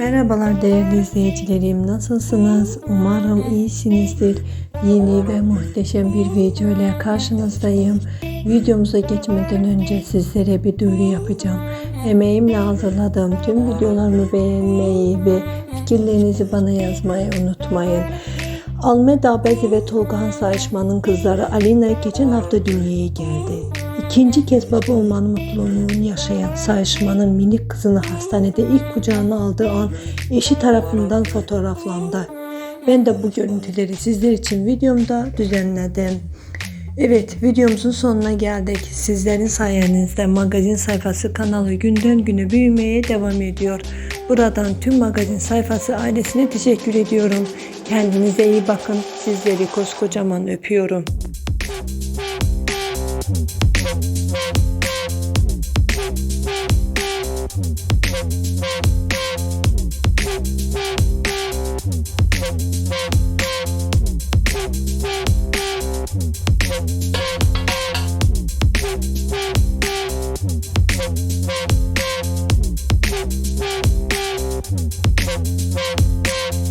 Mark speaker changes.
Speaker 1: Merhabalar değerli izleyicilerim. Nasılsınız? Umarım iyisinizdir. Yeni ve muhteşem bir video ile karşınızdayım. Videomuza geçmeden önce sizlere bir duyuru yapacağım. Emeğimle hazırladığım tüm videolarımı beğenmeyi ve fikirlerinizi bana yazmayı unutmayın. Almeda Abedi ve Tolga Sayışman'ın kızları Alina geçen hafta dünyaya geldi. İkinci kez baba olmanın mutluluğunu yaşayan Sayışman'ın minik kızını hastanede ilk kucağına aldığı an eşi tarafından fotoğraflandı. Ben de bu görüntüleri sizler için videomda düzenledim. Evet videomuzun sonuna geldik. Sizlerin sayenizde magazin sayfası kanalı günden güne büyümeye devam ediyor. Buradan tüm magazin sayfası ailesine teşekkür ediyorum. Kendinize iyi bakın. Sizleri koskocaman öpüyorum.
Speaker 2: Thank you.